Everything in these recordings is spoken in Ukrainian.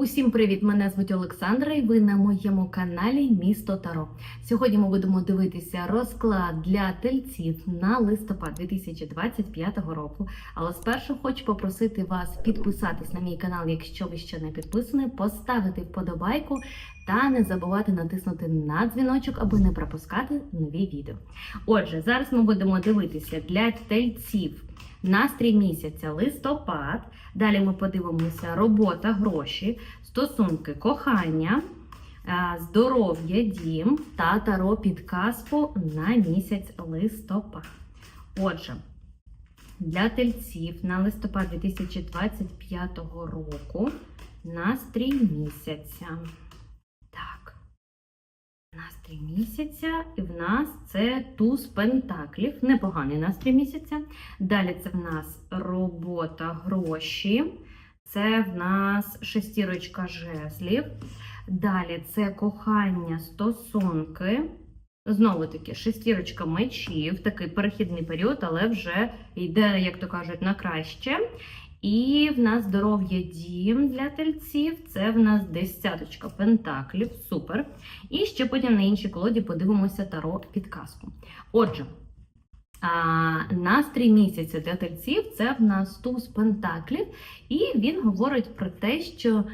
Усім привіт! Мене звуть Олександра, і ви на моєму каналі Місто Таро. Сьогодні ми будемо дивитися розклад для тельців на листопад 2025 року. Але спершу хочу попросити вас підписатись на мій канал, якщо ви ще не підписані, поставити вподобайку та не забувати натиснути на дзвіночок, аби не пропускати нові відео. Отже, зараз ми будемо дивитися для тельців настрій місяця листопад. Далі ми подивимося робота, гроші, стосунки, кохання, е, здоров'я, дім та таро підказку на місяць листопад. Отже, для тельців на листопад 2025 року настрій місяця. Так. Настрій місяця, і в нас це туз пентаклів, непоганий настрій місяця. Далі це в нас робота, гроші, це в нас шестірочка жезлів. Далі це кохання, стосунки. Знову таки, шестірочка мечів, такий перехідний період, але вже йде, як то кажуть, на краще. І в нас здоров'я дім для тельців. Це в нас десяточка пентаклів. Супер. І ще потім на іншій колоді подивимося таро підказку. Отже, а, настрій місяця для тельців це в нас туз пентаклів, і він говорить про те, що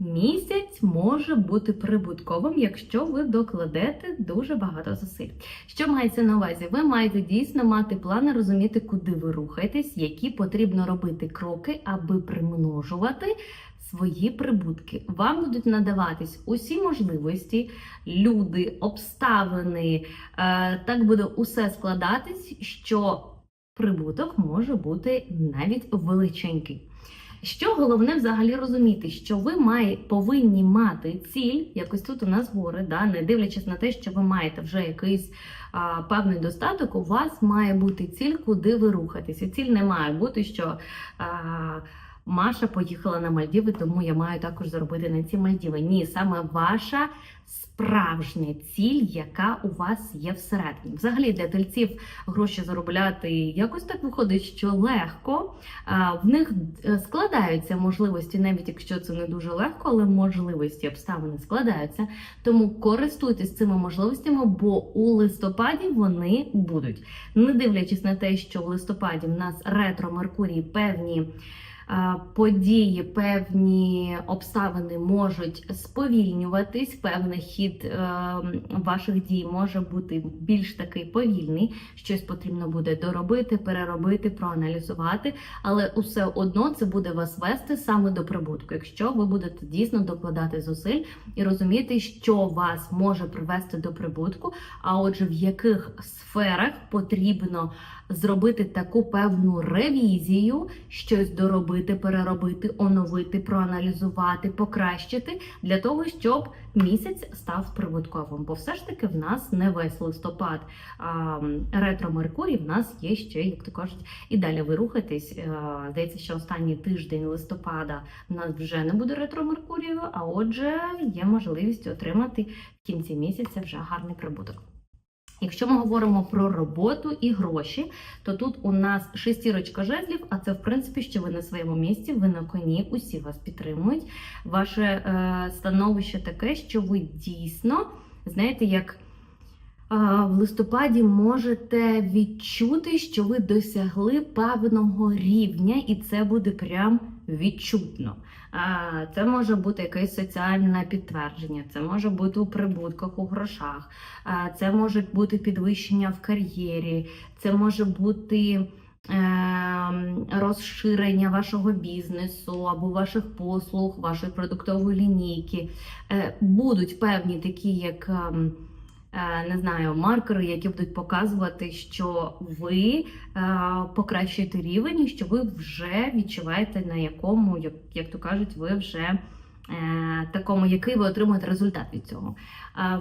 місяць може бути прибутковим, якщо ви докладете дуже багато зусиль. Що мається на увазі? Ви маєте дійсно мати плани, розуміти, куди ви рухаєтесь, які потрібно робити кроки, аби примножувати свої прибутки. Вам будуть надаватись усі можливості, люди, обставини. Е, так буде усе складатись, що прибуток може бути навіть величенький. Що головне взагалі розуміти, що ви має, повинні мати ціль, якось тут у нас гори, да, не дивлячись на те, що ви маєте вже якийсь а, певний достаток, у вас має бути ціль, куди ви рухаєтеся. Ціль не має бути, що а, Маша поїхала на Мальдіви, тому я маю також заробити на ці Мальдіви. Ні, саме ваша справжня ціль, яка у вас є всередині. Взагалі для тельців гроші заробляти якось так виходить, що легко. В них е, складаються можливості, навіть якщо це не дуже легко, але можливості обставини складаються. Тому користуйтесь цими можливостями, бо у листопаді вони будуть. Не дивлячись на те, що в листопаді в нас ретро Меркурій певні. Е, Події, певні обставини можуть сповільнюватись, певний хід е, ваших дій може бути більш такий повільний. Щось потрібно буде доробити, переробити, проаналізувати, але усе одно це буде вас вести саме до прибутку, якщо ви будете дійсно докладати зусиль і розуміти, що вас може привести до прибутку, а отже, в яких сферах потрібно зробити таку певну ревізію, щось доробити, переробити, оновити, проаналізувати, покращити для того, щоб місяць став прибутковим. Бо все ж таки в нас не весь листопад а, ретро Меркурій, в нас є ще, як то кажуть, і далі ви рухаєтесь. Здається, що останній тиждень листопада в нас вже не буде ретро Меркурію, а отже, є можливість отримати в кінці місяця вже гарний прибуток. Якщо ми говоримо про роботу і гроші, то тут у нас шестірочка жезлів, а це в принципі, що ви на своєму місці, ви на коні, усі вас підтримують. Ваше е, становище таке, що ви дійсно, знаєте, як е, в листопаді можете відчути, що ви досягли певного рівня, і це буде прям відчутно. Це може бути якесь соціальне підтвердження, це може бути у прибутках, у грошах, це може бути підвищення в кар'єрі, це може бути. ем, Розширення вашого бізнесу або ваших послуг, вашої продуктової лінійки Е, будуть певні такі, як ем, не знаю, маркери, які будуть показувати, що ви е, покращуєте рівень, і що ви вже відчуваєте, на якому, як, як то кажуть, ви вже е, такому, який ви отримуєте результат від цього.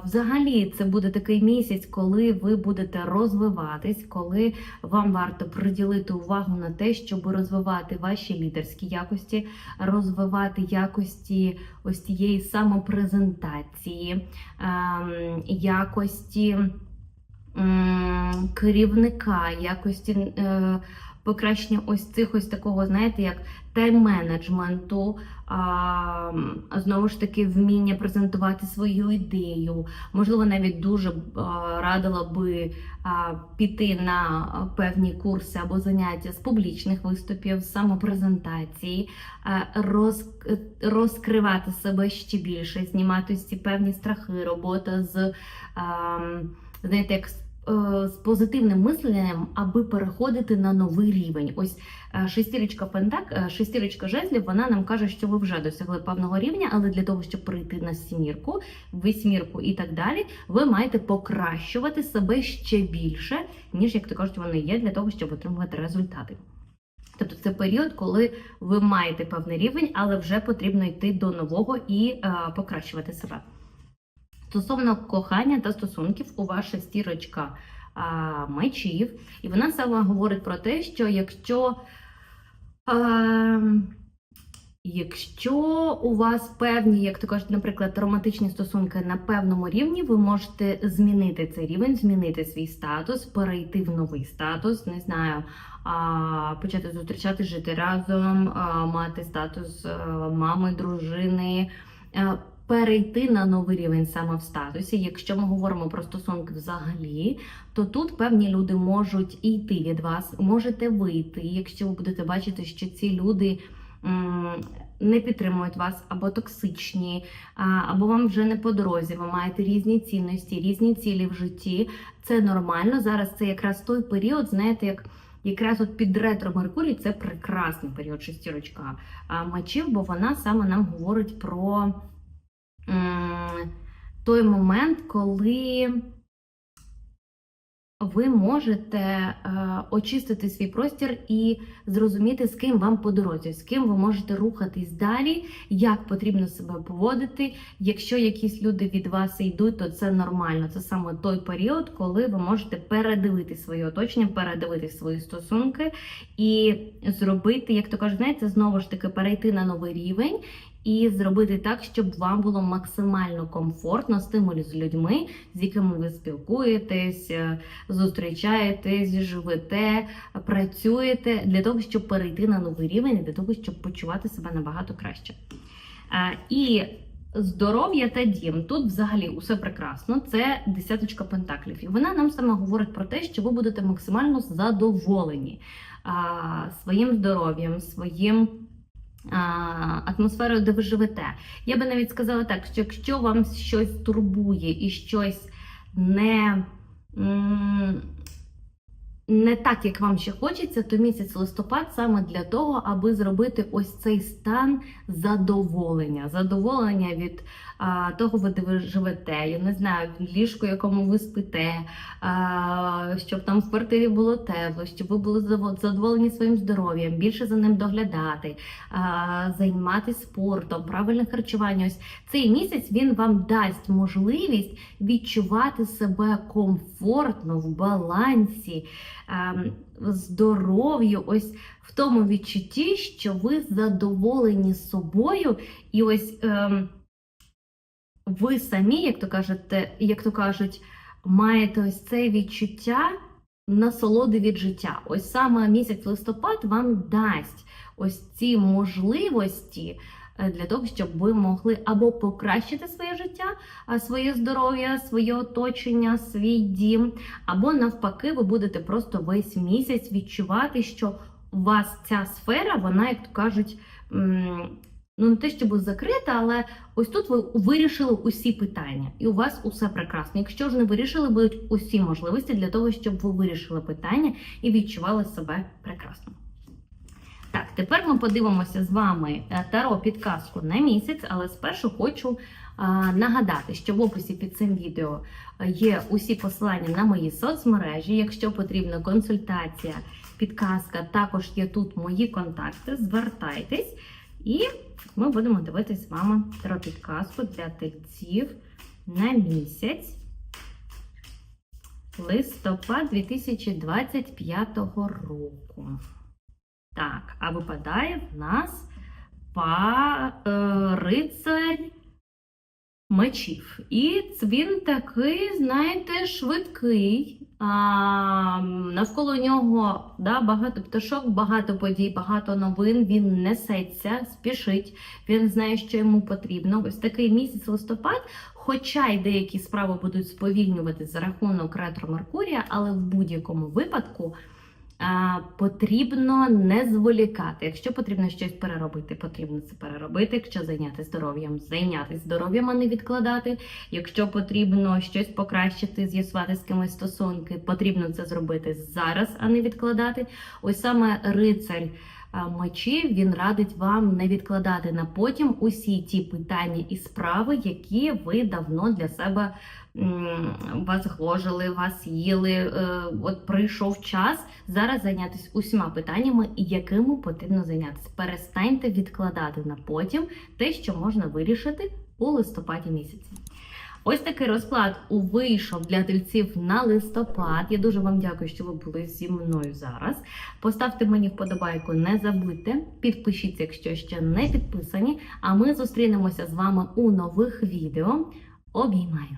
Взагалі, це буде такий місяць, коли ви будете розвиватись, коли вам варто приділити увагу на те, щоб розвивати ваші лідерські якості, розвивати якості ось тієї самопрезентації, ем, якості керівника, якості е, покращення ось цих ось такого, знаєте, як тайм-менеджменту, знову ж таки, вміння презентувати свою ідею. Можливо, навіть дуже радила би піти на певні курси або заняття з публічних виступів, самопрезентації, роз, розкривати себе ще більше, знімати ці певні страхи, робота з, знаєте, як з е, позитивним мисленням, аби переходити на новий рівень. Ось е, шестірочка пентак, е, шестірочка жезлів, вона нам каже, що ви вже досягли певного рівня, але для того, щоб прийти на сімірку, вісьмірку і так далі, ви маєте покращувати себе ще більше, ніж як то кажуть, вони є для того, щоб отримувати результати. Тобто це період, коли ви маєте певний рівень, але вже потрібно йти до нового і е, покращувати себе. Стосовно кохання та стосунків, у вас шестірочка а, мечів, і вона саме говорить про те, що якщо, а, якщо у вас певні, як то кажуть, наприклад, романтичні стосунки на певному рівні, ви можете змінити цей рівень, змінити свій статус, перейти в новий статус, не знаю, а, почати зустрічати, жити разом, а, мати статус а, мами, дружини. а, перейти на новий рівень саме в статусі. Якщо ми говоримо про стосунки взагалі, то тут певні люди можуть і йти від вас, можете вийти, якщо ви будете бачити, що ці люди. Не підтримують вас або токсичні, або вам вже не по дорозі. Ви маєте різні цінності, різні цілі в житті. Це нормально. Зараз це якраз той період, знаєте, як якраз от під ретро Меркурій це прекрасний період шестірочка мечів, бо вона саме нам говорить про той момент, коли ви можете е, очистити свій простір і зрозуміти, з ким вам по дорозі, з ким ви можете рухатись далі, як потрібно себе поводити. Якщо якісь люди від вас йдуть, то це нормально. Це саме той період, коли ви можете передивити своє оточення, передивити свої стосунки і зробити, як то кажуть, знаєте, знову ж таки перейти на новий рівень. І зробити так, щоб вам було максимально комфортно стимулі з людьми, з якими ви спілкуєтесь, е, зустрічаєтесь, живете, працюєте для того, щоб перейти на новий рівень, для того, щоб почувати себе набагато краще. Е, І здоров'я та дім тут взагалі усе прекрасно. Це десяточка пентаклів. І вона нам саме говорить про те, що ви будете максимально задоволені а, своїм здоров'ям, своїм. Атмосферою, де ви живете. Я би навіть сказала так, що якщо вам щось турбує і щось не, не так, як вам ще хочеться, то місяць листопад саме для того, аби зробити ось цей стан задоволення. Задоволення від а, того, де ви живете. Я не знаю, ліжко, якому ви спите, а, щоб там в квартирі було тепло, щоб ви були задоволені своїм здоров'ям, більше за ним доглядати, а, займатися спортом, правильне харчування. Ось цей місяць він вам дасть можливість відчувати себе комфортно в балансі, здоров'ю, ось в тому відчутті, що ви задоволені собою, і ось ем, ви самі, як то кажете, як то кажуть, маєте ось це відчуття насолоди від життя. Ось саме місяць листопад вам дасть ось ці можливості для того, щоб ви могли або покращити своє життя, своє здоров'я, своє оточення, свій дім, або навпаки, ви будете просто весь місяць відчувати, що у вас ця сфера, вона, як то кажуть, ну не те, щоб закрита, але ось тут ви вирішили усі питання, і у вас усе прекрасно. Якщо ж не вирішили, будуть усі можливості для того, щоб ви вирішили питання і відчували себе прекрасно. Так, тепер ми подивимося з вами е, таро підказку на місяць, але спершу хочу а, нагадати, що в описі під цим відео е, є усі посилання на мої соцмережі. Якщо потрібна консультація, підказка, також є тут мої контакти. Звертайтесь, і ми будемо дивитися з вами таро підказку для тельців на місяць. Листопад 2025 року. Так, а випадає в нас па, е, рицарь мечів. І він такий, знаєте, швидкий. А, навколо нього да, багато пташок, багато подій, багато новин. Він несеться, спішить, він знає, що йому потрібно. Ось такий місяць листопад. Хоча й деякі справи будуть сповільнювати за рахунок ретро Меркурія, але в будь-якому випадку потрібно не зволікати. Якщо потрібно щось переробити, потрібно це переробити. Якщо зайняти здоров'ям, зайнятися здоров'ям, а не відкладати. Якщо потрібно щось покращити, з'ясувати з кимось стосунки, потрібно це зробити зараз, а не відкладати. Ось саме рицарь а, мечів він радить вам не відкладати на потім усі ті питання і справи, які ви давно для себе вас гложили, вас їли. Е, От прийшов час зараз зайнятися усіма питаннями, якими потрібно зайнятися. Перестаньте відкладати на потім те, що можна вирішити у листопаді місяці. Ось такий розклад вийшов для тельців на листопад. Я дуже вам дякую, що ви були зі мною зараз. Поставте мені вподобайку, не забудьте, підпишіться, якщо ще не підписані. А ми зустрінемося з вами у нових відео. Обіймаю!